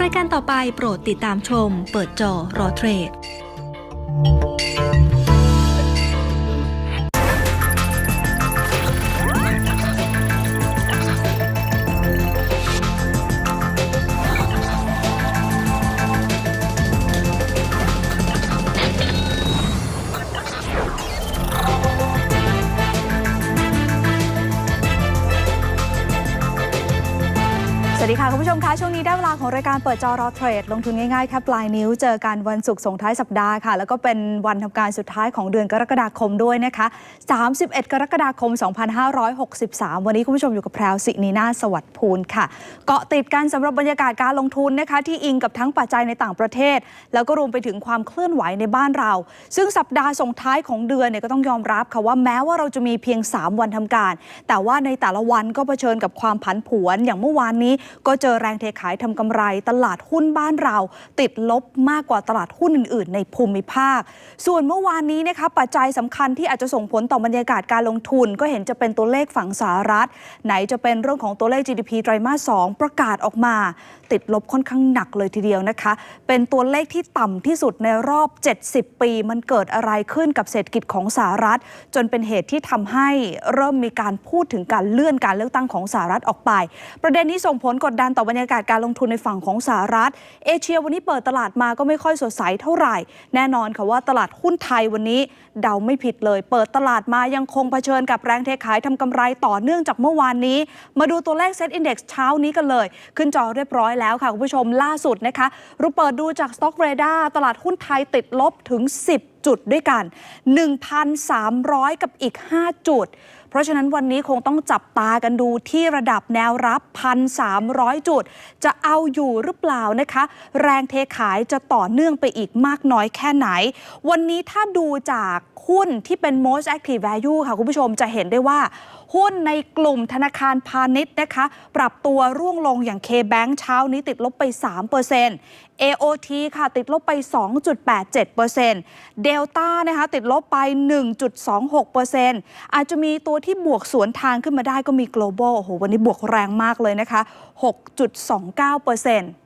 รายการต่อไปโปรดติดตามชม เปิดจอรอเทรด ของรายการเปิดจอรอเทรด ลงทุนง่ายๆแค่ปลายนิ้วเจอกันวันศุกร์ส่งท้ายสัปดาห์ค่ะ แล้วก็เป็นวันทำการสุดท้ายของเดือนกรกฎาคมด้วยนะคะ 31 กรกฎาคม 2563 วันนี้คุณผู้ชมอยู่กับแพรวสินีนาสวัสดิ์ภูลค่ะ เกาะติดกันสำหรับบรรยากาศการลงทุนนะคะ ที่อิงกับทั้งปัจจัยในต่างประเทศ แล้วก็รวมไปถึงความเคลื่อนไหวในบ้านเรา ซึ่งสัปดาห์ส่งท้ายของเดือนเนี่ยก็ต้องยอมรับค่ะว่าแม้ว่าเราจะมีเพียง 3 วันทำการ แต่ว่าในแต่ละวันก็เผชิญกับความผันผวนอย่างเมื่อวานนี้ก็เจอแรงเทขายทำกำไร ตลาดหุ้นบ้านเรา ติดลบมากกว่าตลาดหุ้นอื่น ๆ ในภูมิภาค ส่วนเมื่อวานนี้นะคะปัจจัยสำคัญที่อาจจะส่งผลต่อบรรยากาศการลงทุน ก็เห็นจะเป็นตัวเลขฝั่งสหรัฐ ไหนจะเป็นเรื่องของตัวเลข GDP ไตรมาส 2 ประกาศออกมา ติดลบค่อนข้างหนักเลยทีเดียวนะคะ เป็นตัวเลขที่ต่ำที่สุดในรอบ 70 ปี มันเกิดอะไรขึ้นกับเศรษฐกิจของสหรัฐ จนเป็นเหตุที่ทำให้เริ่มมีการพูดถึงการเลื่อนการเลือกตั้งของสหรัฐออกไป ประเด็นนี้ส่งผลกดดันต่อบรรยากาศการลงทุนในฝั่งของสหรัฐ เอเชียวันนี้เปิดตลาดมาก็ไม่ค่อยสดใสเท่าไหร่ แน่นอนค่ะว่าตลาดหุ้นไทยวันนี้เดาไม่ผิดเลย เปิดตลาดมายังคงเผชิญกับแรงเทขายทำกำไรต่อเนื่องจากเมื่อวานนี้ มาดูตัวเลขเซ็ตอินดี x เช้านี้กันเลย ขึ้นจอเรียบร้อยแล้วค่ะคุณผู้ชมล่าสุดนะคะเราเปิดดูจาก Stock r a d a r ตลาดหุ้นไทยติดลบถึง 10 จุดด้วยกัน 1,300 กับอีก 5 จุด เพราะฉะนั้นวันนี้คงต้องจับตากันดูที่ระดับแนวรับ 1,300 จุด จะเอาอยู่หรือเปล่านะคะ แรงเทขายจะต่อเนื่องไปอีกมากน้อยแค่ไหน วันนี้ถ้าดูจากหุ้นที่เป็น most active value ค่ะคุณผู้ชมจะเห็นได้ว่า หุ้นในกลุ่มธนาคารพาณิชย์นะคะ ปรับตัวร่วงลงอย่าง K-Bank เช้านี้ติดลบไป 3% AOT ค่ะ ติดลบไป 2.87% Delta นะคะ ติดลบไป 1.26%อาจจะมีตัวที่บวกสวนทางขึ้นมาได้ก็มี Global โอ้โหวันนี้บวกแรงมากเลยนะคะ 6.29%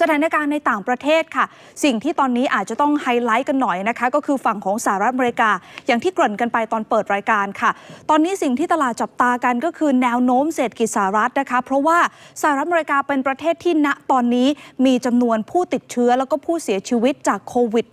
สถานการณ์ในต่างประเทศค่ะ สิ่งที่ตอนนี้อาจจะต้องไฮไลท์กันหน่อยนะคะ ก็คือฝั่งของสหรัฐอเมริกา อย่างที่เกริ่นกันไปตอนเปิดรายการค่ะ ตอนนี้สิ่งที่ตลาดจับตากันก็คือแนวโน้มเศรษฐกิจสหรัฐนะคะ เพราะว่าสหรัฐอเมริกาเป็นประเทศที่ณตอนนี้มีจำนวนผู้ติดเชื้อแล้วก็ผู้เสียชีวิตจากโควิด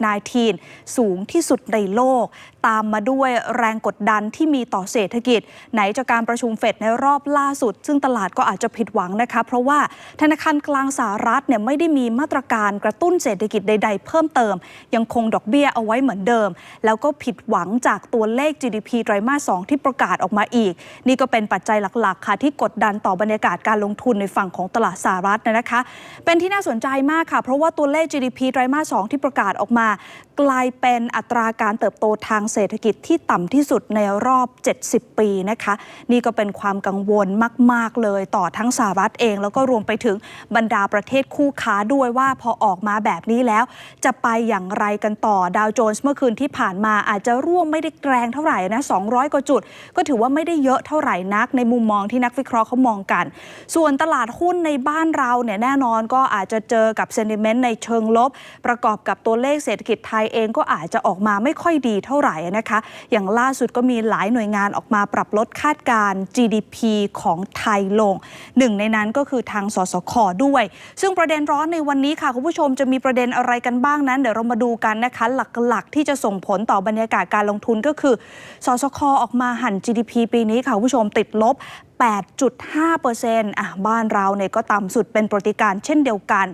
-19 สูงที่สุดในโลก ตามมาด้วยแรงกดดันที่มีต่อเศรษฐกิจ ไหนจากการประชุมเฟดในรอบล่าสุด ซึ่งตลาดก็อาจจะผิดหวังนะคะ เพราะว่าธนาคารกลางสหรัฐเนี่ยไม่ได้มีมาตรการกระตุ้นเศรษฐกิจใด ๆ เพิ่มเติม ยังคงดอกเบี้ยเอาไว้เหมือนเดิม แล้วก็ผิดหวังจากตัวเลข GDP ไตรมาส 2 ที่ประกาศออกมาอีก นี่ก็เป็นปัจจัยหลักๆ ค่ะ ที่กดดันต่อบรรยากาศการลงทุนในฝั่งของตลาดสหรัฐนะคะ เป็นที่น่าสนใจมากค่ะ เพราะว่าตัวเลข GDP ไตรมาส 2 ที่ประกาศออกมา กลายเป็นอัตราการเติบโตทางเศรษฐกิจที่ต่ำที่สุดในรอบ 70 ปีนะคะ นี่ก็เป็นความกังวลมาก ๆ เลยต่อทั้งสหรัฐเอง แล้วก็รวมไปถึงบรรดาประเทศคู่ค้าด้วยว่าพอออกมาแบบนี้แล้ว จะไปอย่างไรกันต่อดาวโจนส์เมื่อคืนที่ผ่านมาอาจจะร่วงไม่ได้แรงเท่าไหร่นะ 200 กว่าจุด ก็ถือว่าไม่ได้เยอะเท่าไหร่นัก ในมุมมองที่นักวิเคราะห์เขามองกัน ส่วนตลาดหุ้นในบ้านเราเนี่ยแน่นอนก็อาจจะเจอกับเซนิเมนต์ในเชิงลบ ประกอบกับตัวเลขเศรษฐกิจไทยเองก็อาจจะออกมาไม่ค่อยดีเท่าไหร่นะคะ อย่างล่าสุดก็มีหลายหน่วยงานออกมาปรับลดคาดการณ์ GDP ของไทยลง หนึ่งในนั้นก็คือทางสสคด้วย ซึ่งประเด็นร้อนในวันนี้ค่ะ คุณผู้ชมจะมีประเด็นอะไรกันบ้างนั้น เดี๋ยวเรามาดูกันนะคะ หลักๆ ที่จะส่งผลต่อบรรยากาศการลงทุนก็คือสสคออกมาหั่น GDP ปีนี้ค่ะ คุณผู้ชมติดลบ 8.5%อะบ้านเราเนี่ยก็ต่ำสุดเป็นปรติการเช่นเดียวกัน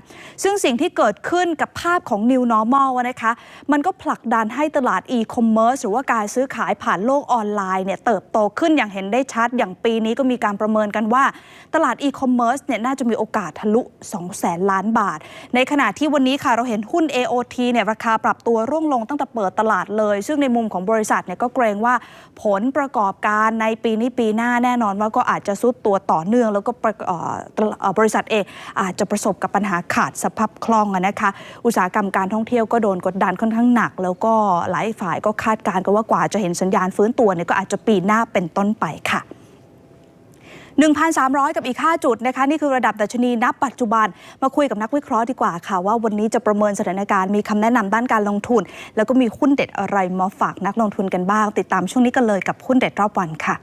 ซึ่งสิ่งที่เกิดขึ้นกับภาพของ New Normal อะนะคะ มันก็ผลักดันให้ตลาด e-commerce หรือว่าการซื้อขายผ่านโลกออนไลน์เนี่ยเติบโตขึ้นอย่างเห็นได้ชัด อย่างปีนี้ก็มีการประเมินกันว่า ตลาด e-commerce เนี่ยน่าจะมีโอกาสทะลุ2แสนล้านบาท ในขณะที่วันนี้ค่ะเราเห็นหุ้น AOT เนี่ยราคาปรับตัวร่วงลงตั้งแต่เปิดตลาดเลย ซึ่งในมุมของบริษัทเนี่ยก็เกรงว่าผลประกอบการในปีนี้ปีหน้าแน่นอนว่าก็อาจจะซุดตัวต่อเนื่อง แล้วก็บริษัทเองอาจจะประสบกับปัญหาขาดสภาพคล่องนะคะ อุตสาหกรรมการท่องเที่ยวก็โดนกดดันค่อนข้างหนัก แล้วก็หลายฝ่ายก็คาดการณ์กันว่ากว่าจะเห็นสัญญาณฟื้นตัวเนี่ยก็อาจจะปีหน้าเป็นต้นไปค่ะ1,300 กับอีก 5 จุดนะคะ นี่คือระดับดัชนีนับปัจจุบันมาคุยกับนักวิเคราะห์ดีกว่าค่ะ ว่าวันนี้จะประเมินสถานการณ์มีคำแนะนำด้านการลงทุน แล้วก็มีหุ้นเด็ดอะไรมาฝากนักลงทุนกันบ้าง ติดตามช่วงนี้กันเลยกับหุ้นเด็ดรอบวันค่ะ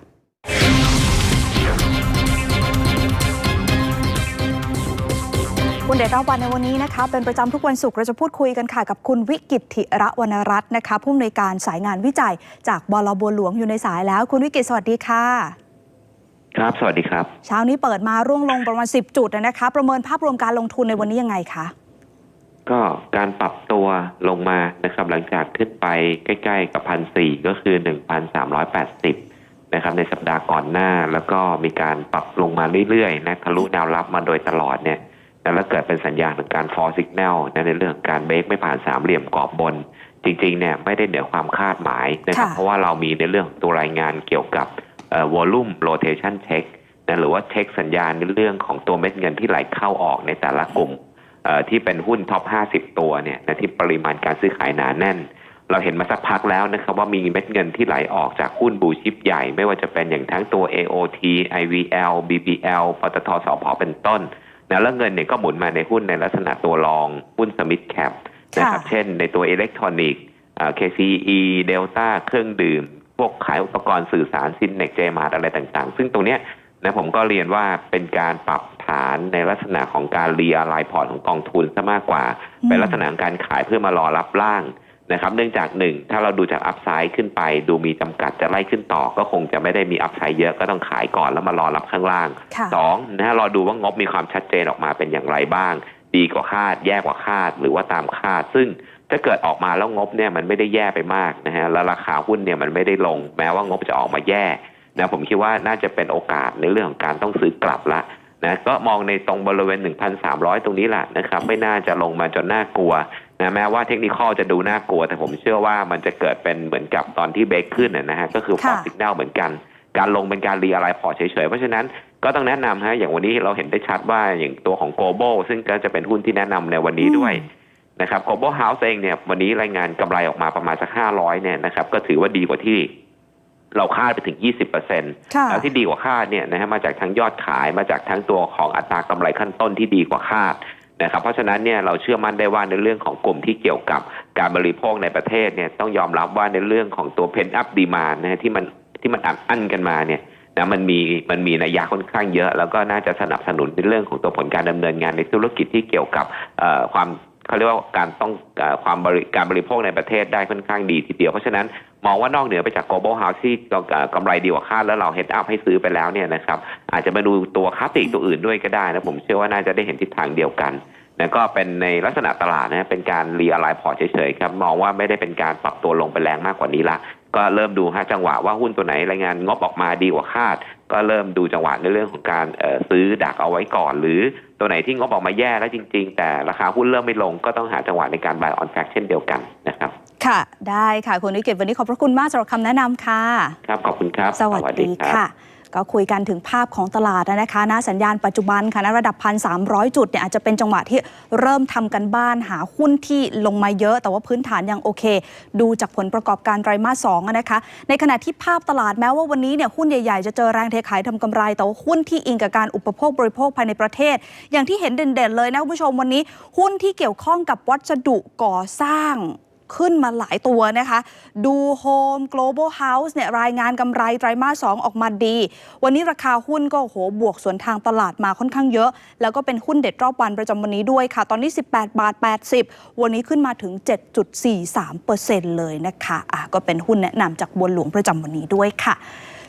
คุณเดชรอบวันในวันนี้นะคะเป็นประจำทุกวันศุกร์เราจะพูดคุยกันค่ะกับคุณวิกิตธิระวรรณรัตน์นะคะผู้อำนวยการสายงานวิจัย จากบลบัวหลวงอยู่ในสายแล้ว คุณวิกิตสวัสดีค่ะ ครับ สวัสดีครับ เช้านี้เปิดมาร่วงลงประมาณ 10 จุดนะคะ ประเมินภาพรวมการลงทุนในวันนี้ยังไงคะก็การปรับตัวลงมานะครับหลังจากขึ้นไปใกล้ ๆ กับพันสี่ก็คือหนึ่งพันสามร้อยแปดสิบนะครับในสัปดาห์ก่อนหน้าแล้วก็มีการปรับลงมาเรื่อยๆนะทะลุแนวรับมาโดยตลอดเนี่ย แล้วเกิดเป็นสัญญาณของการ fall signal นะในเรื่องของการเบรกไม่ผ่านสามเหลี่ยมกรอบบน จริงๆเนี่ยไม่ได้เหนือความคาดหมายนะครับค่ะเพราะว่าเรามีในเรื่องของตัวรายงานเกี่ยวกับเอ่อ volume rotation check นะหรือว่าเช็คสัญญาณในเรื่องของตัวเม็ดเงินที่ไหลเข้าออกในแต่ละกลุ่มเอ่อที่เป็นหุ้นท็อป 50 ตัวเนี่ยนะที่ปริมาณการซื้อขายหนาแน่น เราเห็นมาสักพักแล้วนะครับว่ามีเม็ดเงินที่ไหลออกจากหุ้นบูชิปใหญ่ ไม่ว่าจะเป็นอย่างทั้งตัว AOT IVL BBL ปตทสพเป็นต้น นะแล้วเงินเนี่ยก็หมุนมาในหุ้นในลักษณะตัวรองหุ้นสมิธแคปนะครับค่ะเช่นในตัวอิเล็กทรอนิกส์ KCE Delta เครื่องดื่ม พวกขายอุปกรณ์สื่อสารซินเนกเจมาอะไรต่างๆ ซึ่งตรงเนี้ยนะผมก็เรียนว่าเป็นการปรับฐานในลักษณะของการเรียลายพอร์ตของกองทุนซะมากกว่าอืมเป็นลักษณะของการขายเพื่อมารอรับล่าง นะครับเนื่องจากหนึ่งถ้าเราดูจากอัพไซด์ขึ้นไป ดูมีจำกัดจะไล่ขึ้นต่อ ก็คงจะไม่ได้มีอัพไซด์เยอะก็ต้องขายก่อนแล้วมารอรับข้างล่างค่ะสองนะฮะรอดูว่างบมีความชัดเจนออกมาเป็นอย่างไรบ้าง ดีกว่าคาด แย่กว่าคาดหรือว่าตามคาด ซึ่งถ้าเกิดออกมาแล้วงบเนี่ยมันไม่ได้แย่ไปมากนะฮะแล้วราคาหุ้นเนี่ยมันไม่ได้ลง แม้ว่างบจะออกมาแย่นะผมคิดว่าน่าจะเป็นโอกาสในเรื่องของการต้องซื้อกลับละนะก็มองในตรงบริเวณ 1,300 ตรงนี้แหละนะครับ ไม่น่าจะลงมาจนน่ากลัว นะแม้ว่าเทคนิคอลจะดูน่ากลัว แต่ผมเชื่อว่ามันจะเกิดเป็นเหมือนกับตอนที่เบรกขึ้นนะนะฮะก็คือฟอค่ะร์สิกแนลเหมือนกัน การลงเป็นการรีอะไรพอร์ตเฉยๆ เพราะฉะนั้นก็ต้องแนะนำฮะอย่างวันนี้เราเห็นได้ชัดว่าอย่างตัวของ global ซึ่งก็จะเป็นหุ้นที่แนะนำในวันนี้ด้วยนะครับ global house เองเนี่ยวันนี้รายงานกำไรออกมาประมาณสัก500เนี่ยนะครับก็ถือว่าดีกว่าที่เราคาดไปถึง 20เปอร์เซ็นต์ค่ะแล้วที่ดีกว่าคาดเนี่ยนะฮะมาจากทั้งยอดขายมาจากทั้งตัวของอัตรากำไรขั้นต้นที่ดีกว่าคาด นะครับเพราะฉะนั้นเนี่ยเราเชื่อมั่นได้ว่าในเรื่องของกลุ่มที่เกี่ยวกับการบริโภคในประเทศเนี่ยต้องยอมรับว่าในเรื่องของตัวเพนอัพดีมานนะฮะที่มันที่มันอัดอั้นกันมาเนี่ยนะมันมีมันมีนัยยะค่อนข้างเยอะ แล้วก็น่าจะสนับสนุนในเรื่องของตัวผลการดำเนินงานในธุรกิจที่เกี่ยวกับความ เขาเรียกว่าการต้องอความบริการบริโภคในประเทศได้ค่อนข้างดีทีเดียว เพราะฉะนั้นมองว่านอกเหนือไปจาก global house ที่กำไรดีกว่าคาดแล้วเรา head up ให้ซื้อไปแล้วเนี่ยนะครับอาจจะมาดูตัวค้าปลีกตัวอื่นด้วยก็ได้นะผมเชื่อว่าน่าจะได้เห็นทิศทางเดียวกันนะก็เป็นในลักษณะตลาดนะเป็นการรีอะไรพอร์ตเฉยๆครับมองว่าไม่ได้เป็นการปรับตัวลงไปแรงมากกว่านี้ละก็เริ่มดูฮะจังหวะว่าหุ้นตัวไหนรายงานงบออกมาดีกว่าคาด ก็เริ่มดูจังหวะในเรื่องของการซื้อดักเอาไว้ก่อน หรือ ตัวไหนที่งบออกมาแย่แล้วจริง ๆ แต่ราคาหุ้นเริ่มไม่ลงก็ต้องหาจังหวะในการ buy on fact เช่นเดียวกันนะครับ ค่ะ ได้ค่ะคุณวิกิตวันนี้ขอบพระคุณมากสำหรับคำแนะนำค่ะ ครับ ขอบคุณครับ สวัสดีรับค่ะ ก็คุยกันถึงภาพของตลาดนะคะณสัญญาณปัจจุบันค่ะณระดับ 1,300 จุดเนี่ยอาจจะเป็นจังหวะที่เริ่มทำกันบ้านหาหุ้นที่ลงมาเยอะ แต่ว่าพื้นฐานยังโอเค ดูจากผลประกอบการไตรมาสสองนะคะ ในขณะที่ภาพตลาดแม้ว่าวันนี้เนี่ยหุ้นใหญ่ๆ จะเจอแรงเทขายทำกำไร แต่ว่าหุ้นที่อิงกับการอุปโภคบริโภคภายในประเทศ อย่างที่เห็นเด่นๆเลยนะคุณผู้ชมวันนี้ หุ้นที่เกี่ยวข้องกับวัสดุก่อสร้าง ขึ้นมาหลายตัวนะคะ ดูโฮม global house เนี่ยรายงานกำไรไตรมาส 2 ออกมาดี วันนี้ราคาหุ้นก็โหบวกสวนทางตลาดมาค่อนข้างเยอะ แล้วก็เป็นหุ้นเด็ดรอบวันประจำวันนี้ด้วยค่ะ ตอนนี้ 18 บาท 80 วันนี้ขึ้นมาถึง 7.43%เลยนะคะอะก็เป็นหุ้นแนะนำจากบนหลวงประจำวันนี้ด้วยค่ะ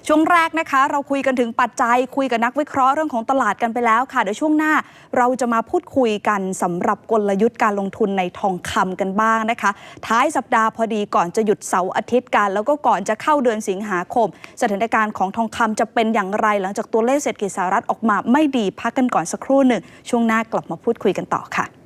ช่วงแรกนะคะ เราคุยกันถึงปัจจัยคุยกับนักวิเคราะห์เรื่องของตลาดกันไปแล้วค่ะ เดี๋ยวช่วงหน้าเราจะมาพูดคุยกันสำหรับกลยุทธ์การลงทุนในทองคำกันบ้างนะคะ ท้ายสัปดาห์พอดีก่อนจะหยุดเสาร์อาทิตย์กัน แล้วก็ก่อนจะเข้าเดือนสิงหาคม สถานการณ์ของทองคำจะเป็นอย่างไร หลังจากตัวเลขเศรษฐกิจสหรัฐออกมาไม่ดีพักกันก่อนสักครู่หนึ่งช่วงหน้ากลับมาพูดคุยกันต่อค่ะ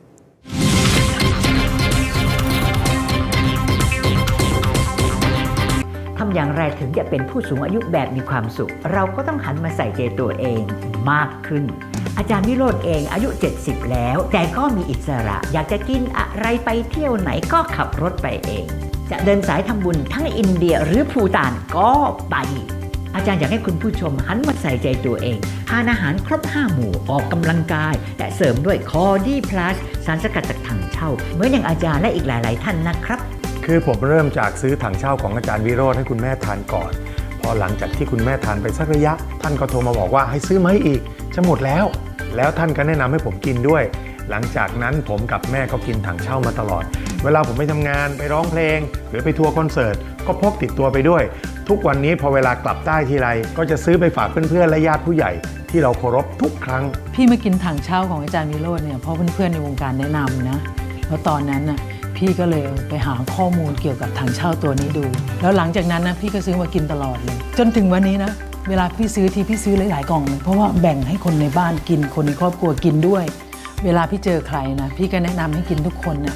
ทำอย่างไรถึงจะเป็นผู้สูงอายุแบบมีความสุข เราก็ต้องหันมาใส่ใจตัวเองมากขึ้น อาจารย์วิโรธเองอายุ 70 แล้ว แต่ก็มีอิสระ อยากจะกินอะไรไปเที่ยวไหนก็ขับรถไปเอง จะเดินสายทำบุญทั้งอินเดียหรือภูตานก็ไป อาจารย์อยากให้คุณผู้ชมหันมาใส่ใจตัวเองทานอาหารครบ5หมู่ออกกำลังกาย และเสริมด้วยคอดีพลัสสารสกัดจากถังเช่าเหมือนอย่างอาจารย์และอีกหลาย ๆ ท่านนะครับ คือผมเริ่มจากซื้อถังเช่าของอาจารย์วิโรธให้คุณแม่ทานก่อน พอหลังจากที่คุณแม่ทานไปสักระยะ ท่านก็โทรมาบอกว่าให้ซื้อมาให้อีก จะหมดแล้ว แล้วท่านก็แนะนำให้ผมกินด้วย หลังจากนั้นผมกับแม่ก็กินถังเช่ามาตลอด เวลาผมไปทำงานไปร้องเพลง หรือไปทัวร์คอนเสิร์ตก็พกติดตัวไปด้วย ทุกวันนี้พอเวลากลับใต้ทีไรก็จะซื้อไปฝากเพื่อนๆและญาติผู้ใหญ่ที่เราเคารพทุกครั้ง พี่มากินถังเช่าของอาจารย์วิโรจน์เนี่ยเพราะเพื่อนๆในวงการแนะนำนะ แล้วตอนนั้นน่ะ พี่ก็เลยไปหาข้อมูลเกี่ยวกับถังเช่าตัวนี้ดู แล้วหลังจากนั้นนะพี่ก็ซื้อมากินตลอดเลย จนถึงวันนี้นะ เวลาพี่ซื้อทีพี่ซื้อหลายๆกล่องเลยเพราะว่าแบ่งให้คนในบ้านกินคนในครอบครัวกินด้วย เวลาพี่เจอใครนะ พี่ก็แนะนำให้กินทุกคนน่ะ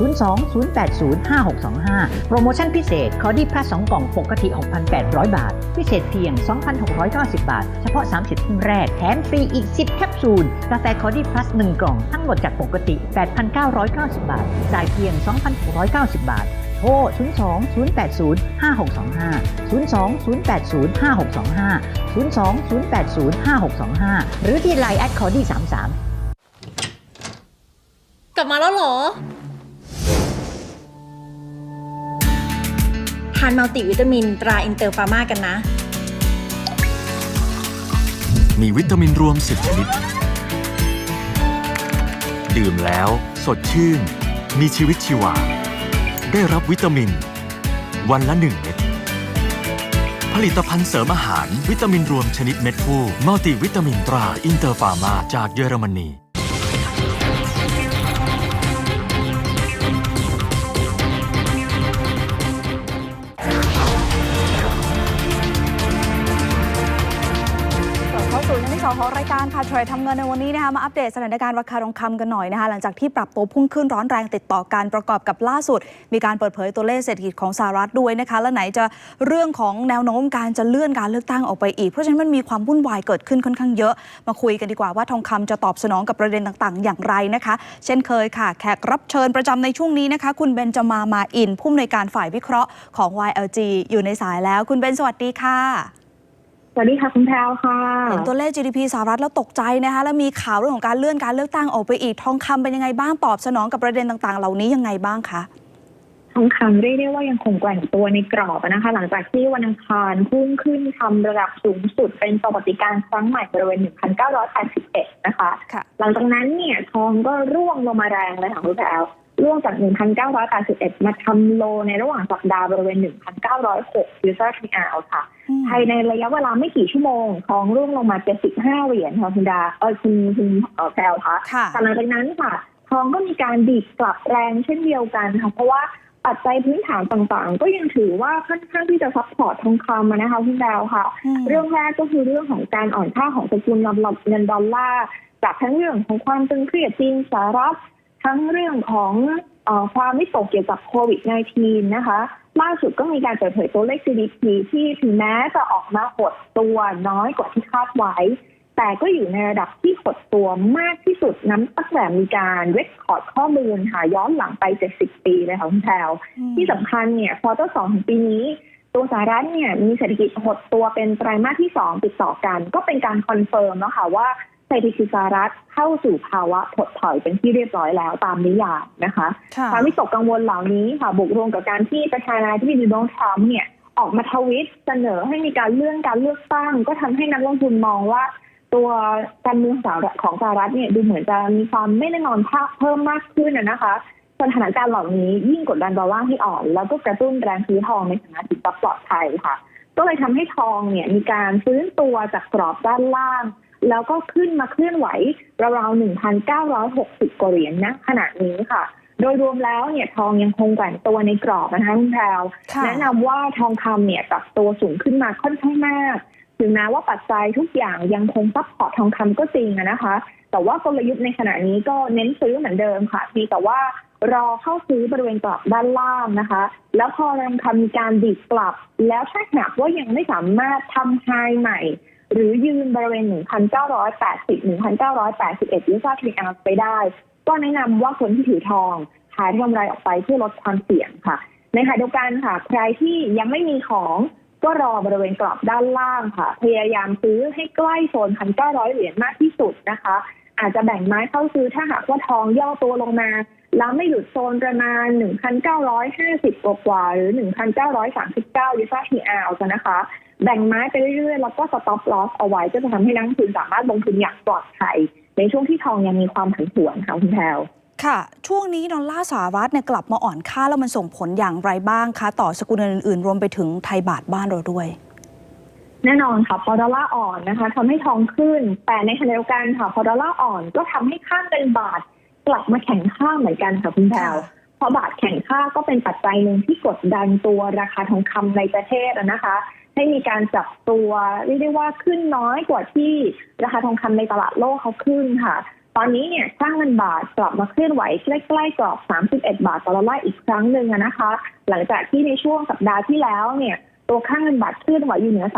02 080 5625 โปรโมชั่นพิเศษ คอดี้พลัส2กล่องปกติ 6,800 บาท พิเศษเพียง 2,690 บาท เฉพาะ 30ท่านแรก แถมฟรีอีก 10 แคปซูล กาแฟคอดี้พลัส1กล่อง ทั้งหมดจากปกติ 8,990 บาท จ่ายเพียง 2,690 บาทโทร 02 080 5625 02 080 5625 02 080 5625 หรือที่ไลน์แอดคอดี้33 กลับมาแล้วเหรอ ทานมัลติวิตามินตราอินเตอร์ฟาร์มากันนะ มีวิตามินรวม 10 ชนิด ดื่มแล้ว สดชื่น มีชีวิตชีวา ได้รับวิตามิน วันละ 1 เม็ด ผลิตภัณฑ์เสริมอาหาร วิตามินรวมชนิดเม็ดฟูมัลติวิตามินตราอินเตอร์ฟาร์มาจากเยอรมนี ค่ะเทรดทำเงินในวันนี้นะคะมาอัปเดตสถานการณ์ราคาทองคำกันหน่อยนะคะหลังจากที่ปรับตัวพุ่งขึ้นร้อนแรงติดต่อกันประกอบกับล่าสุด มีการเปิดเผยตัวเลขเศรษฐกิจของสหรัฐด้วยนะคะ และไหนจะเรื่องของแนวโน้มการจะเลื่อนการเลือกตั้งออกไปอีก เพราะฉะนั้นมันมีความวุ่นวายเกิดขึ้นค่อนข้างเยอะ มาคุยกันดีกว่าว่าทองคำจะตอบสนองกับประเด็นต่างๆ อย่างไรนะคะ เช่นเคยค่ะ แขกรับเชิญประจำในช่วงนี้นะคะ คุณเบนจมามาอินผู้อำนวยการฝ่ายวิเคราะห์ของ YLG อยู่ในสายแล้ว คุณเบนสวัสดีค่ะ วัสดีค่ะคุณแพรวค่ะเห็นตัวเลข GDP สหรัฐแล้วตกใจนะคะ แล้วมีข่าวเรื่องของการเลื่อนการเลือกตั้งออกไปอีก ทองคำเป็นยังไงบ้างตอบสนองกับประเด็นต่างๆ เหล่านี้ยังไงบ้างคะทองคำเรียกได้ว่ายังคงแกว่งตัวในกรอบนะคะ หลังจากที่วันอังคารพุ่งขึ้นทำระดับสูงสุดเป็นประวัติการณ์ครั้งใหม่บริเวณ 1,981 นะคะค่ะหลังจากนั้นเนี่ยทองก็ร่วงลงมาแรงเลยค่ะคุณแพรว ร่วงจาก 1,981 มาทำโลในระหว่างสัปดาห์บริเวณ 1,906ยูเซอร์ทีอาร์ค่ะ ภายในระยะเวลาไม่กี่ชั่วโมงทองร่วงลงมา 75 เหรียญค่ะคุณดา เออคุณคุณเอ่อแพรวคะค่ะแต่หลังจากนั้นค่ะ ทองก็มีการดีดกลับแรงเช่นเดียวกันค่ะ เพราะว่าปัจจัยพื้นฐานต่างๆ ก็ยังถือว่าค่อนข้างที่จะซัพพอร์ตทองคำอะนะคะคุณดาวค่ะอืมเรื่องแรกก็คือเรื่องของการอ่อนค่าของสกุลเงินดอลลาร์จากทั้งเรื่องของความตึงเครียดจีนสหรัฐ ทั้งเรื่องของเออความวิตกเกี่ยวกับโควิด -19 นะคะ ล่าสุดก็มีการเปิดเผยตัวเลข GDP ที่ถึงแม้จะออกมาหดตัวน้อยกว่าที่คาดไว้ แต่ก็อยู่ในระดับที่หดตัวมากที่สุดน้ำตั้งแต่มีการเรคคอร์ดข้อมูลค่ะย้อนหลังไป 70 ปีเลยค่ะคุณแพรวที่สำคัญเนี่ยควอเตอร์สองของปีนี้ตัวสหรัฐเนี่ยมีเศรษฐกิจหดตัวเป็นไตรมาสที่ 2 ติดต่อกัน ก็เป็นการคอนเฟิร์มแล้วค่ะว่า เศรษฐกิจสหรัฐเข้าสู่ภาวะถดถอยเป็นที่เรียบร้อยแล้วตามนิยามนะคะค่ะความวิตกกังวลเหล่านี้ค่ะบวกรวมกับการที่ประธานาธิบดีโดนัลด์ทรัมป์เนี่ยออกมาทวิตเสนอให้มีการเลื่อนการเลือกตั้ง ก็ทำให้นักลงทุนมองว่า ตัวการเมืองสหรัฐของสหรัฐเนี่ยดูเหมือนจะมีความไม่แน่นอนเพิ่มมากขึ้นนะนะคะสถานการณ์เหล่านี้ยิ่งกดดันดอลลาร์ให้อ่อน แล้วก็กระตุ้นแรงซื้อทองในฐานะสินทรัพย์ปลอดภัยค่ะ ก็เลยทำให้ทองเนี่ยมีการฟื้นตัวจากกรอบด้านล่าง แล้วก็ขึ้นมาเคลื่อนไหวราวๆ1,960 กว่าเหรียญนะขณะนี้ค่ะ โดยรวมแล้วเนี่ยทองยังคงแกว่งตัวในกรอบนะคะคุณแพรวค่ะแนะนำว่าทองคำเนี่ยปรับตัวสูงขึ้นมาค่อนข้างมากถึงแม้ว่าปัจจัยทุกอย่างยังคงซัพพอร์ตทองคำก็จริงอะนะคะ แต่ว่ากลยุทธ์ในขณะนี้ก็เน้นซื้อเหมือนเดิมค่ะเพียงแต่ว่ารอเข้าซื้อบริเวณกลับด้านล่างนะคะ แล้วพอทองคำมีการดีดกลับ แล้วถ้าหากว่ายังไม่สามารถทำไฮใหม่ หรือยืนบริเวณ 1,980 1,981ยูซาทรีอาร์ไปได้ ก็แนะนำว่าคนที่ถือทองขายกำไรออกไปเพื่อลดความเสี่ยงค่ะ ในขณะเดียวกันค่ะ ใครที่ยังไม่มีของก็รอบริเวณกรอบด้านล่างค่ะ พยายามซื้อให้ใกล้โซน 1,900 เหรียญมากที่สุดนะคะ อาจจะแบ่งไม้เข้าซื้อถ้าหากว่าทองย่อตัวลงมา แล้วไม่หยุดโซนประมาณ 1,950 กว่ากว่าๆหรือ 1,939ยูซาทีอาร์จะนะคะ แบ่งไม้ไปเรื่อยๆ แล้วก็สต็อปลอสเอาไว้ก็จะทำให้นักลงทุนสามารถลงทุนอย่างปลอดภัย ในช่วงที่ทองยังมีความผันผวนค่ะคุณแพลวค่ะ ช่วงนี้ดอลลาร์สหรัฐเนี่ยกลับมาอ่อนค่าแล้วมันส่งผลอย่างไรบ้างคะ ต่อสกุลเงินอื่นๆ รวมไปถึงไทยบาทบ้านเราด้วย แน่นอนค่ะพอดอลลาร์อ่อนนะคะทำให้ทองขึ้น แต่ในขณะเดียวกันค่ะพอดอลลาร์อ่อนก็ทำให้ค่าเงินบาท กลับมาแข็งค่าเหมือนกันค่ะคุณแพลวค่ะเพราะบาทแข็งค่าก็เป็นปัจจัยหนึ่งที่กดดันตัวราคาทองคำในประเทศอะนะคะ ให้มีการจับตัวเรียกได้ว่าขึ้นน้อยกว่าที่ราคาทองคำในตลาดโลกเขาขึ้นค่ะ ตอนนี้เนี่ยค่าเงินบาทกลับมาเคลื่อนไหวใกล้ๆกรอบ 31 บาทต่อดอลลาร์อีกครั้งหนึ่งอะนะคะ หลังจากที่ในช่วงสัปดาห์ที่แล้วเนี่ย ตัวค่าเงินบาทเคลื่อนไหวอยู่เหนือ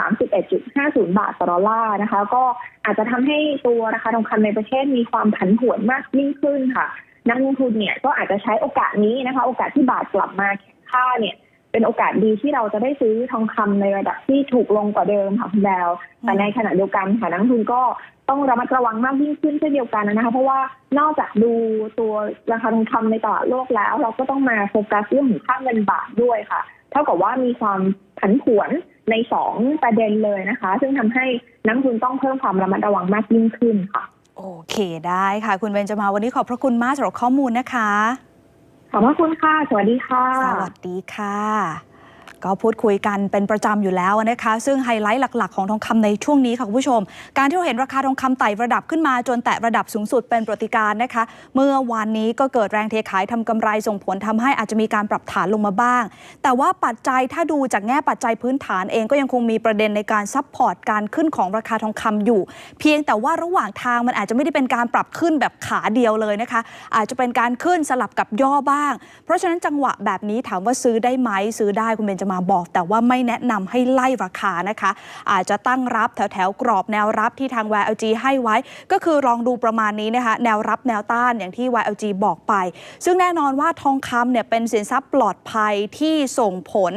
31.50 บาทต่อดอลลาร์นะคะ ก็อาจจะทำให้ตัวราคาทองคำในประเทศมีความผันผวนมากยิ่งขึ้นค่ะ นักลงทุนเนี่ยก็อาจจะใช้โอกาสนี้นะคะ โอกาสที่บาทกลับมาแข็งค่าเนี่ยเป็นโอกาสดีที่เราจะได้ซื้อทองคำในระดับที่ถูกลงกว่าเดิมค่ะคุณแบวแต่ในขณะเดียวกันค่ะนักลงทุนก็ ต้องระมัดระวังมากยิ่งขึ้นเช่นเดียวกันนะคะ เพราะว่านอกจากดูตัวราคาทองคำในตลาดโลกแล้ว เราก็ต้องมาโฟกัสเรื่องของค่าเงินบาทด้วยค่ะ เท่ากับว่ามีความผันผวนในสองประเด็นเลยนะคะ ซึ่งทำให้นักลงทุนต้องเพิ่มความระมัดระวังมากยิ่งขึ้นค่ะ โอเคได้ค่ะ คุณเบนจมาวันนี้ขอบพระคุณมากสำหรับข้อมูลนะคะ ขอบพระคุณค่ะ สวัสดีค่ะ สวัสดีค่ะ ก็พูดคุยกันเป็นประจำอยู่แล้วนะคะ ซึ่งไฮไลท์หลัก ๆ ของทองคำในช่วงนี้ค่ะคุณผู้ชม การที่เราเห็นราคาทองคำไต่ระดับขึ้นมาจนแตะระดับสูงสุดเป็นปรติการนะคะ เมื่อวานนี้ก็เกิดแรงเทขายทำกำไรส่งผลทำให้อาจจะมีการปรับฐานลงมาบ้าง แต่ว่าปัจจัยถ้าดูจากแง่ปัจจัยพื้นฐานเองก็ยังคงมีประเด็นในการซับพอร์ตการขึ้นของราคาทองคำอยู่ เพียงแต่ว่าระหว่างทางมันอาจจะไม่ได้เป็นการปรับขึ้นแบบขาเดียวเลยนะคะ อาจจะเป็นการขึ้นสลับกับย่อบ้าง เพราะฉะนั้นจังหวะแบบนี้ถามว่าซื้อได้ไหมซื้อได้คุณเบนจะมาบอกแต่ว่าไม่แนะนำให้ไล่ราคานะคะ อาจจะตั้งรับแถวแถวๆกรอบแนวรับที่ทาง YLG ให้ไว้ ก็คือลองดูประมาณนี้นะคะ แนวรับแนวต้านอย่างที่ YLG บอกไป ซึ่งแน่นอนว่าทองคำเนี่ยเป็นสินทรัพย์ปลอดภัยที่ส่งผล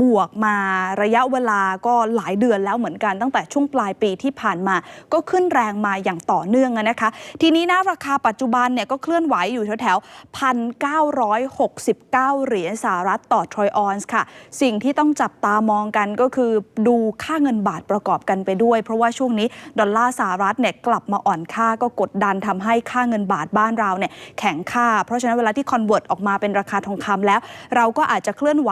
บวกมาระยะเวลาก็หลายเดือนแล้วเหมือนกันตั้งแต่ช่วงปลายปีที่ผ่านมา ก็ขึ้นแรงมาอย่างต่อเนื่องนะคะ ทีนี้นะราคาปัจจุบันเนี่ยก็เคลื่อนไหวอยู่แถวๆพันเก้าร้อยหกสิบเก้าเหรียญสหรัฐต่อทรอยออนซ์ค่ะสิ่งที่ต้องจับตามองกันก็คือดูค่าเงินบาทประกอบกันไปด้วย เพราะว่าช่วงนี้ดอลลาร์สหรัฐเนี่ยกลับมาอ่อนค่าก็กดดันทำให้ค่าเงินบาทบ้านเราเนี่ยแข็งค่า เพราะฉะนั้นเวลาที่คอนเวิร์ตออกมาเป็นราคาทองคำแล้ว เราก็อาจจะเคลื่อนไหว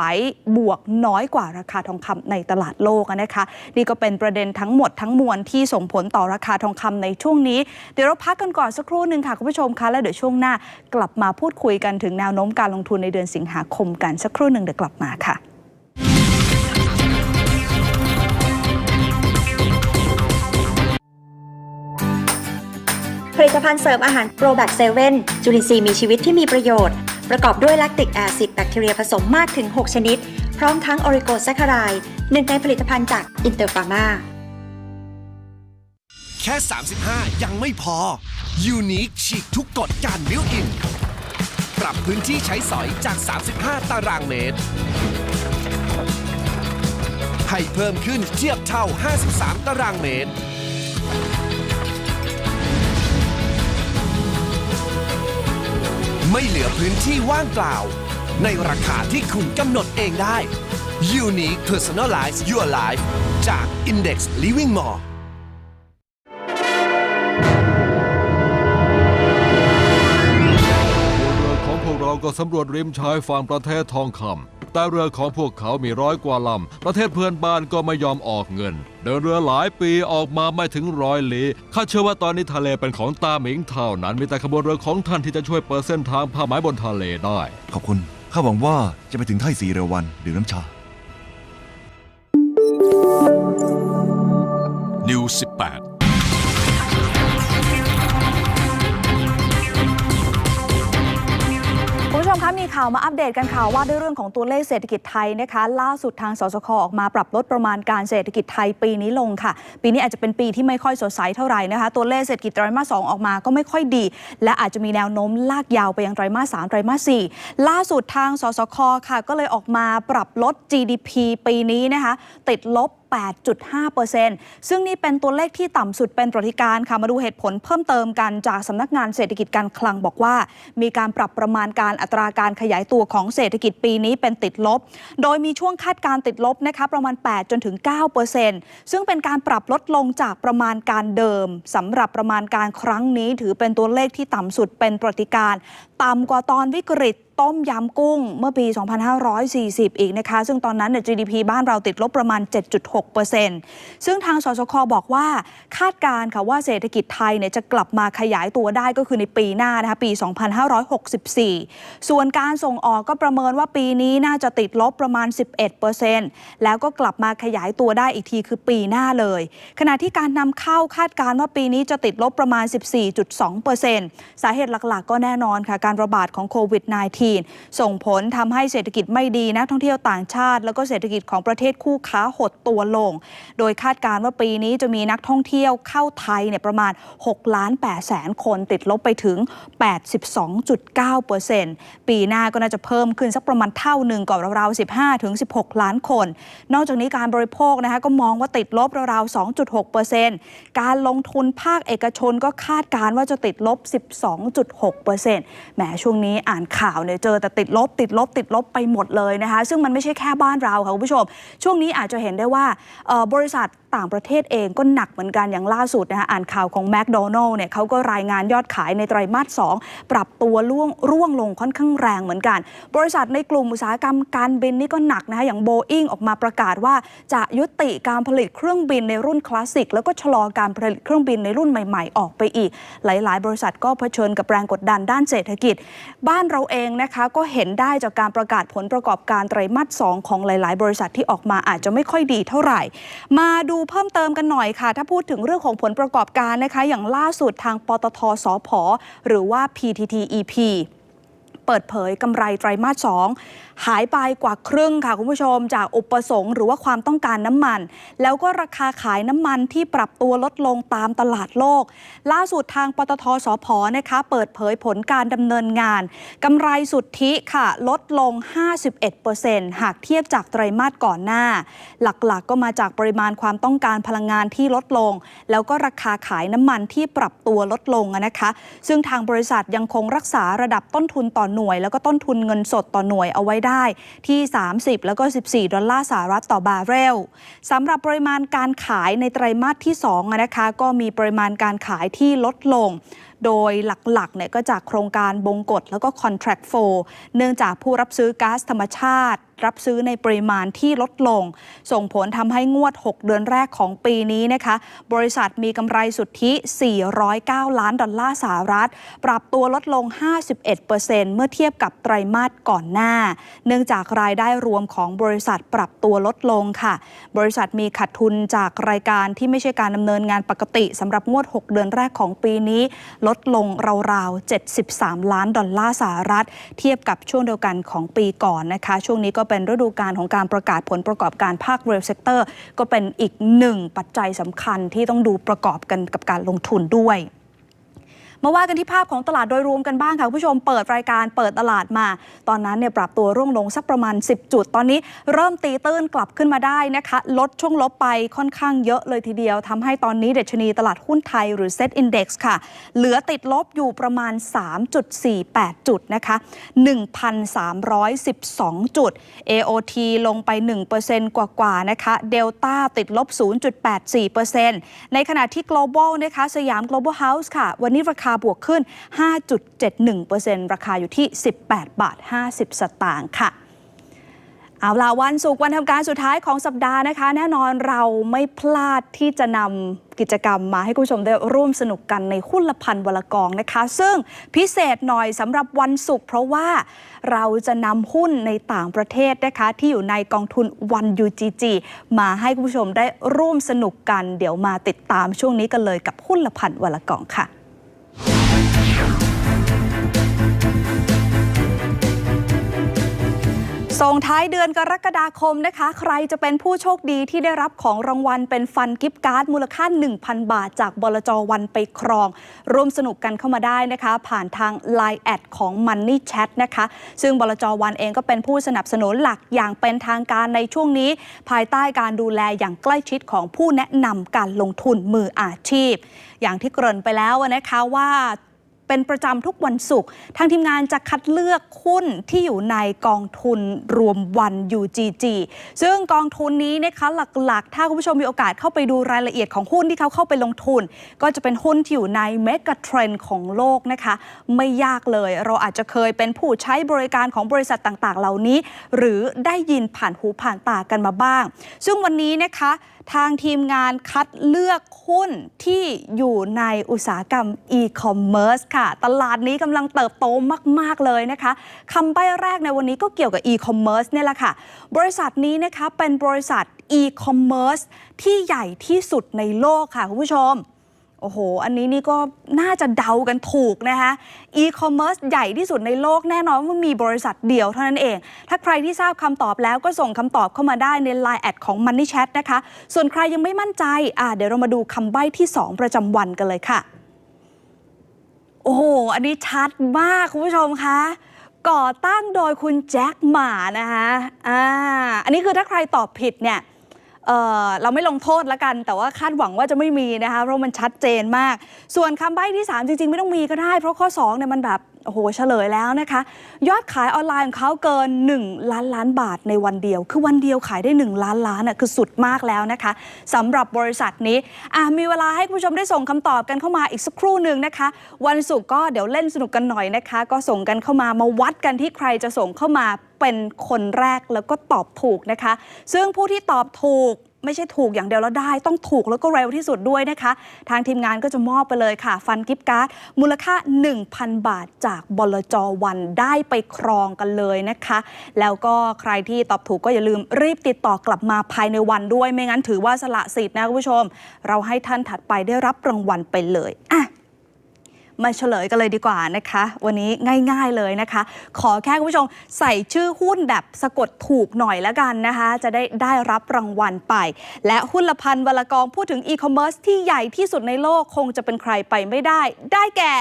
บวกน้อยกว่าราคาทองคำในตลาดโลกนะคะนี่ก็เป็นประเด็นทั้งหมดทั้งมวลที่ส่งผลต่อราคาทองคำในช่วงนี้ เดี๋ยวเราพักกันก่อนสักครู่หนึ่งค่ะคุณผู้ชมคะแล้วเดี๋ยวช่วงหน้ากลับมาพูดคุยกันถึงแนวโน้มการลงทุนในเดือนสิงหาคมกันสักครู่หนึ่งเดี๋ยวกลับมาค่ะ ลิตภัณฑ์เสริมอาหารโปรแบคเซเว่นจุลินทรีย์มีชีวิตที่มีประโยชน์ ประกอบด้วยแลคติกแอซิดแบคทีเรียผสมมากถึง 6 ชนิด พร้อมทั้งออริโกแซคคารายหนึ่งในผลิตภัณฑ์จากอินเตอร์ฟาร์มาแค่ 35 ยังไม่พอ Unique ฉีกทุกกฎการบิวอิน ปรับพื้นที่ใช้สอยจาก 35 ตารางเมตร ให้เพิ่มขึ้นเทียบเท่า 53 ตารางเมตร ไม่เหลือพื้นที่ว่างเปล่า ในราคาที่คุณกำหนดเองได้ Unique Personalize Your Life จาก Index Living Mall กเราก็สำรวจริมชายฝั่งประเทศทองคำแต่เรือของพวกเขามีร้อยกว่าลำ ประเทศเพื่อนบ้านก็ไม่ยอมออกเงิน เดินเรือหลายปีออกมาไม่ถึงร้อยลี้ข้าเชื่อว่าตอนนี้ทะเลเป็นของตาหมิงเท่านั้น มีแต่ขบวนเรือของท่านที่จะช่วยเปิดเส้นทางผ้าไหมบนทะเลได้ ขอบคุณ ข้าหวังว่าจะไปถึงไท่สีเรวันดื่มน้ำชา News 18 คุณผู้ชมคะมีข่าวมาอัปเดตกันค่ะว่าด้วยเรื่องของตัวเลขเศรษฐกิจไทยนะคะ ล่าสุดทางสสคออกมาปรับลดประมาณการเศรษฐกิจไทยปีนี้ลงค่ะ ปีนี้อาจจะเป็นปีที่ไม่ค่อยสดใสเท่าไหร่นะคะ ตัวเลขเศรษฐกิจไตรมาสสองออกมาก็ไม่ค่อยดี และอาจจะมีแนวโน้มลากยาวไปยังไตรมาสสามไตรมาสสี่ล่าสุดทางสสคค่ะ ก็เลยออกมาปรับลด GDP ปีนี้นะคะ ติดลบ 8.5%ซึ่งนี่เป็นตัวเลขที่ต่ำสุดเป็นประวัติการค่ะ มาดูเหตุผลเพิ่มเติมกันจากสำนักงานเศรษฐกิจการคลังบอกว่า มีการปรับประมาณการอัตราการขยายตัวของเศรษฐกิจปีนี้เป็นติดลบ โดยมีช่วงคาดการติดลบนะคะประมาณ 8 จนถึง 9%ซึ่งเป็นการปรับลดลงจากประมาณการเดิมสำหรับประมาณการครั้งนี้ ถือเป็นตัวเลขที่ต่ำสุดเป็นประวัติการ ต่ำกว่าตอนวิกฤต ต้มยำกุ้งเมื่อปี 2540 อีกนะคะ ซึ่งตอนนั้นเนี่ย GDP บ้านเราติดลบประมาณ 7.6%ซึ่งทางสสคบอกว่าคาดการณ์ค่ะว่าเศรษฐกิจไทยเนี่ยจะกลับมาขยายตัวได้ก็คือในปีหน้านะคะปี 2564 ส่วนการส่งออกก็ประเมินว่าปีนี้น่าจะติดลบประมาณ 11%แล้วก็กลับมาขยายตัวได้อีกทีคือปีหน้าเลย ขณะที่การนำเข้าคาดการณ์ว่าปีนี้จะติดลบประมาณ 14.2%สาเหตุหลักๆ ก็แน่นอนค่ะการระบาดของโควิด -19 ส่งผลทำให้เศรษฐกิจไม่ดีนักท่องเที่ยวต่างชาติ แล้วก็เศรษฐกิจของประเทศคู่ค้าหดตัวลง โดยคาดการณ์ว่าปีนี้จะมีนักท่องเที่ยวเข้าไทยเนี่ยประมาณ6ล้าน8แสนคนติดลบไปถึง 82.9%ปีหน้าก็น่าจะเพิ่มขึ้นสักประมาณเท่าหนึ่งก่อนราวๆ 15ถึง16 ล้านคน นอกจากนี้การบริโภคนะคะก็มองว่าติดลบราวๆ 2.6%การลงทุนภาคเอกชนก็คาดการณ์ว่าจะติดลบ 12.6%แหมช่วงนี้อ่านข่าวเนี่ยเจอแต่ติดลบ ติดลบ ติดลบไปหมดเลยนะคะ ซึ่งมันไม่ใช่แค่บ้านเราค่ะคุณผู้ชม ช่วงนี้อาจจะเห็นได้ว่าบริษัท ต่างประเทศเองก็หนักเหมือนกันอย่างล่าสุดนะคะอ่านข่าวของแม d โดนัลล์เนี่ยเขาก็รายงานยอดขายในไตรมาส 2 ปรับตัวร่วงร่วงลงค่อนข้างแรงเหมือนกัน บริษัทในกลุ่มอุตสาหกรรมการบินนี่ก็หนักนะคะอย่างโบอิงออกมาประกาศว่าจะยุติการผลิตเครื่องบินในรุ่นคลาสสิกแล้วก็ชะลอการผลิตเครื่องบินในรุ่นใหม่ ๆ ออกไปอีก หลาย ๆ บริษัทก็เผชิญกับแรงกดดันด้านเศรษฐกิจ บ้านเราเองนะคะก็เห็นได้จากการประกาศผลประกอบการไตรมาส 2 ของหลาย ๆ บริษัทที่ออกมาอาจจะไม่ค่อยดีเท่าไหร่ มาดูเพิ่มเติมกันหน่อยค่ะ ถ้าพูดถึงเรื่องของผลประกอบการนะคะ อย่างล่าสุดทางปตทสพหรือว่า PTTEP เปิดเผยกำไรไตรมาส 2หายไปกว่าครึ่งค่ะคุณผู้ชม จากอุปสงค์หรือว่าความต้องการน้ำมัน แล้วก็ราคาขายน้ำมันที่ปรับตัวลดลงตามตลาดโลก ล่าสุดทางปตทสพนะคะเปิดเผยผลการดำเนินงานกำไรสุทธิค่ะ ลดลง 51%หากเทียบจากไตรมาสก่อนหน้า หลักๆ ก็มาจากปริมาณความต้องการพลังงานที่ลดลง แล้วก็ราคาขายน้ำมันที่ปรับตัวลดลงนะคะ ซึ่งทางบริษัทยังคงรักษาระดับต้นทุนต่อหน่วย แล้วก็ต้นทุนเงินสดต่อหน่วยเอาไว้ได้ที่ 30 แล้วก็ 14 ดอลลาร์สหรัฐต่อบาร์เรลสำหรับปริมาณการขายในไตรมาสที่2อะนะคะก็มีปริมาณการขายที่ลดลงโดยหลักๆเนี่ยก็จากโครงการบงกฎแล้วก็ Contract 4 เนื่องจากผู้รับซื้อก๊าซธรรมชาติรับซื้อในปริมาณที่ลดลง ส่งผลทำให้งวด 6 เดือนแรกของปีนี้นะคะ บริษัทมีกำไรสุทธิ 409 ล้านดอลลาร์สหรัฐ ปรับตัวลดลง 51%เมื่อเทียบกับไตรมาสก่อนหน้า เนื่องจากรายได้รวมของบริษัทปรับตัวลดลงค่ะ บริษัทมีขาดทุนจากรายการที่ไม่ใช่การดำเนินงานปกติสำหรับงวด 6 เดือนแรกของปีนี้ ลดลงราวๆ 73 ล้านดอลลาร์สหรัฐ เทียบกับช่วงเดียวกันของปีก่อนนะคะ ช่วงนี้ก็เป็นฤดูการของการประกาศผลประกอบการภาคเรลเซกเตอร์ ก็เป็นอีกหนึ่งปัจจัยสำคัญที่ต้องดูประกอบกันกับการลงทุนด้วย มาว่ากันที่ภาพของตลาดโดยรวมกันบ้างค่ะคุณผู้ชมเปิดรายการเปิดตลาดมา ตอนนั้นเนี่ยปรับตัวร่วงลงสักประมาณ 10 จุด ตอนนี้เริ่มตีตื้นกลับขึ้นมาได้นะคะ ลดช่วงลบไปค่อนข้างเยอะเลยทีเดียวทำให้ตอนนี้เดชนีตลาดหุ้นไทยหรือ Set Index ค่ะ เหลือติดลบอยู่ประมาณ 3.48 จุดนะคะ 1,312 จุด AOT ลงไป 1%กว่าๆนะคะเดลต้าติดลบ 0.84%ในขณะที่ global นะคะสยาม global house ค่ะ วันนี้ราคาบวกขึ้น 5.71%ราคาอยู่ที่ 18 บาท 50 สตางค์ค่ะเอาล่ะวันศุกร์วันทำการสุดท้ายของสัปดาห์นะคะ แน่นอนเราไม่พลาดที่จะนำกิจกรรมมาให้คุณผู้ชมได้ร่วมสนุกกันในหุ้นละพันวลกองนะคะ ซึ่งพิเศษหน่อยสำหรับวันศุกร์เพราะว่าเราจะนำหุ้นในต่างประเทศนะคะ ที่อยู่ในกองทุนวัน UGG มาให้คุณผู้ชมได้ร่วมสนุกกัน เดี๋ยวมาติดตามช่วงนี้กันเลยกับหุ้นละพันวลกองค่ะ ส่งท้ายเดือนกรกฎาคมนะคะ ใครจะเป็นผู้โชคดีที่ได้รับของรางวัลเป็นฟันกิฟต์การ์ดมูลค่า 1,000 บาท จากบลจวันไปครอง ร่วมสนุกกันเข้ามาได้นะคะ ผ่านทาง Line แอดของ Money Chat นะคะ ซึ่งบลจวันเองก็เป็นผู้สนับสนุนหลักอย่างเป็นทางการในช่วงนี้ ภายใต้การดูแลอย่างใกล้ชิดของผู้แนะนำการลงทุนมืออาชีพ อย่างที่เกริ่นไปแล้วนะคะว่า เป็นประจำทุกวันศุกร์ทางทีมงานจะคัดเลือกหุ้นที่อยู่ในกองทุนรวมวัน UGG ซึ่งกองทุนนี้นะคะหลักๆ ถ้าคุณผู้ชมมีโอกาสเข้าไปดูรายละเอียดของหุ้นที่เขาเข้าไปลงทุน ก็จะเป็นหุ้นที่อยู่ในเมกะเทรนด์ของโลกนะคะ ไม่ยากเลย เราอาจจะเคยเป็นผู้ใช้บริการของบริษัทต่างๆ เหล่านี้ หรือได้ยินผ่านหูผ่านตากันมาบ้าง ซึ่งวันนี้นะคะทางทีมงานคัดเลือกหุ้นที่อยู่ในอุตสาหกรรมอีคอมเมิร์ซค่ะตลาดนี้กำลังเติบโตมาก ๆ เลยนะคะคำใบ้แรกในวันนี้ก็เกี่ยวกับอีคอมเมิร์ซเนี่ยแหละค่ะ บริษัทนี้นะคะเป็นบริษัทอีคอมเมิร์ซที่ใหญ่ที่สุดในโลกค่ะ คุณผู้ชม โอ้โห อันนี้นี่ก็น่าจะเดากันถูกนะคะอีคอมเมิร์ซใหญ่ที่สุดในโลกแน่นอนว่ามีบริษัทเดียวเท่านั้นเอง ถ้าใครที่ทราบคำตอบแล้วก็ส่งคำตอบเข้ามาได้ใน Line แอดของ Money Chat นะคะ ส่วนใครยังไม่มั่นใจอะเดี๋ยวเรามาดูคำใบ้ที่ 2 ประจำวันกันเลยค่ะ โอ้โห อันนี้ชัดมากคุณผู้ชมคะก่อตั้งโดยคุณแจ็คหมานะคะอ่าอันนี้คือถ้าใครตอบผิดเนี่ย เเราไม่ลงโทษล้วกัน แต่ว่าคาดหวังว่าจะไม่มีนะคะเพราะมันชัดเจนมาก ส่วนคำใบ้ที่ 3 จริง ๆ ไม่ต้องมีก็ได้ เพราะข้อ2เนี่ยมันแบบโอ้โหเฉลยแล้วนะคะ ยอดขายออนไลน์ของเขาเกิน 1 ล้านล้านบาทในวันเดียว คือวันเดียวขายได้ 1 ล้านล้านอะคือสุดมากแล้วนะคะสำหรับบริษัทนี้อะมีเวลาให้คุณผู้ชมได้ส่งคำตอบกันเข้ามาอีกสักครู่หนึ่งนะคะ วันศุกร์ก็เดี๋ยวเล่นสนุกกันหน่อยนะคะ ก็ส่งกันเข้ามามาวัดกันที่ใครจะส่งเข้ามา เป็นคนแรกแล้วก็ตอบถูกนะคะ ซึ่งผู้ที่ตอบถูกไม่ใช่ถูกอย่างเดียวแล้วได้ ต้องถูกแล้วก็เร็วที่สุดด้วยนะคะ ทางทีมงานก็จะมอบไปเลยค่ะ ฟันกิฟต์การ์ดมูลค่า 1,000 บาทจากบลจวันได้ไปครองกันเลยนะคะ แล้วก็ใครที่ตอบถูกก็อย่าลืมรีบติดต่อกลับมาภายในวันด้วย ไม่งั้นถือว่าสละสิทธิ์นะคุณผู้ชม เราให้ท่านถัดไปได้รับรางวัลไปเลยอะ มาเฉลยกันเลยดีกว่านะคะ วันนี้ง่าย ๆเลยนะคะ ขอแค่คุณผู้ชมใส่ชื่อหุ้นแบบสะกดถูกหน่อยแล้วกันนะคะ จะได้ได้รับรางวัลไป และหุ้นละพันวลกองพูดถึงอีคอมเมิร์ซที่ใหญ่ที่สุดในโลกคงจะเป็นใครไปไม่ได้ ได้แก่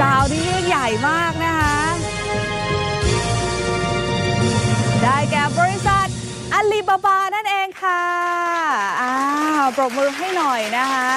สาวนี้เรียใหญ่มากนะคะ ได้แก่บริษัทอาลีบาบานั่นเองค่ะ อ้าว ปรบมือให้หน่อยนะคะ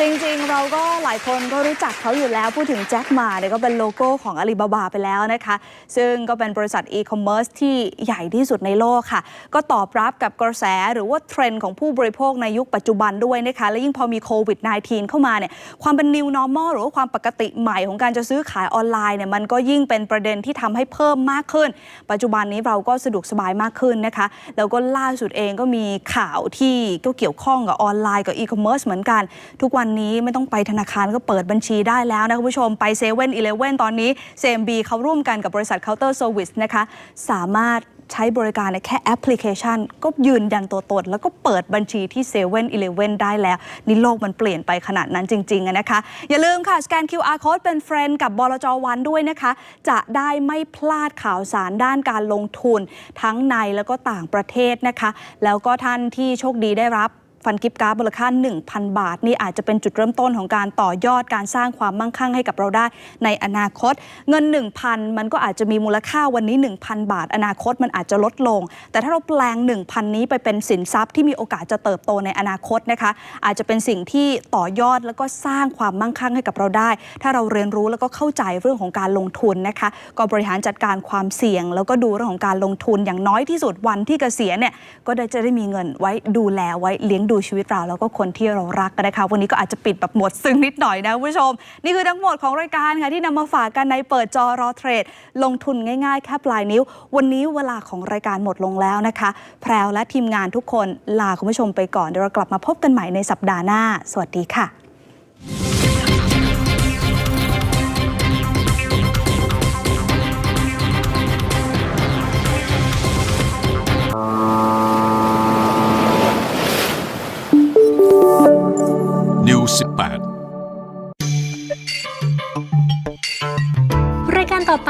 จริงๆ เราก็หลายคนก็รู้จักเขาอยู่แล้ว พูดถึงแจ็คมาเนี่ยก็เป็นโลโก้ของอาลีบาบาไปแล้วนะคะ ซึ่งก็เป็นบริษัทอีคอมเมิร์ซที่ใหญ่ที่สุดในโลกค่ะ ก็ตอบรับกับกระแสหรือว่าเทรนด์ของผู้บริโภคในยุคปัจจุบันด้วยนะคะ และยิ่งพอมีโควิด -19 เข้ามาเนี่ยความเป็น new normal หรือว่าความปกติใหม่ของการจะซื้อขายออนไลน์เนี่ยมันก็ยิ่งเป็นประเด็นที่ทำให้เพิ่มมากขึ้น ปัจจุบันนี้เราก็สะดวกสบายมากขึ้นนะคะแล้วก็ล่าสุดเองก็มีข่าวที่ก็เกี่ยวข้องกับออนไลน์กับอีคอมเมิร์ซเหมือนกันทุกวันนี้ไม่ต้องไปธนาคารก็เปิดบัญชีได้แล้วนะคุณผู้ชมไปเซเว่นอีเลเว่นตอนนี้ CMB เขาร่วมกันกับบริษัทเคาน์เตอร์เซอร์วิสนะคะ สามารถใช้บริการในแค่แอปพลิเคชัน ก็ยืนยันตัวตน แล้วก็เปิดบัญชีที่เซเว่นอีเลเว่นได้แล้ว นี่โลกมันเปลี่ยนไปขนาดนั้นจริงๆนะคะ อย่าลืมค่ะ สแกน QR code เป็นเฟรนด์กับบลจวันด้วยนะคะ จะได้ไม่พลาดข่าวสารด้านการลงทุน ทั้งในแล้วก็ต่างประเทศนะคะ แล้วก็ท่านที่โชคดีได้รับ ฟันกิฟต์การ์ดมูลค่า 1,000 บาท นี่อาจจะเป็นจุดเริ่มต้นของการต่อยอดการสร้างความมั่งคั่งให้กับเราได้ในอนาคต เงิน 1,000 มันก็อาจจะมีมูลค่าวันนี้ 1,000 บาท อนาคตมันอาจจะลดลง แต่ถ้าเราแปลง 1,000 นี้ไปเป็นสินทรัพย์ที่มีโอกาสจะเติบโตในอนาคตนะคะอาจจะเป็นสิ่งที่ต่อยอดแล้วก็สร้างความมั่งคั่งให้กับเราได้ ถ้าเราเรียนรู้แล้วก็เข้าใจเรื่องของการลงทุนนะคะก็บริหารจัดการความเสี่ยง แล้วก็ดูเรื่องของการลงทุนอย่างน้อยที่สุดวันที่เกษียณเนี่ยก็จะได้มีเงินไว้ดูแลไว้เลี้ยงดูดูชีวิตเราแล้วก็คนที่เรารักกันนะคะ วันนี้ก็อาจจะปิดแบบหมดซึ้งนิดหน่อยนะคุณผู้ชม นี่คือทั้งหมดของรายการค่ะที่นำมาฝากกันในเปิดจอรอเทรด ลงทุนง่ายๆ แค่ปลายนิ้ว วันนี้เวลาของรายการหมดลงแล้วนะคะ แพรวและทีมงานทุกคนลาคุณผู้ชมไปก่อนเดี๋ยวเรากลับมาพบกันใหม่ในสัปดาห์หน้า สวัสดีค่ะ 18รายการต่อไป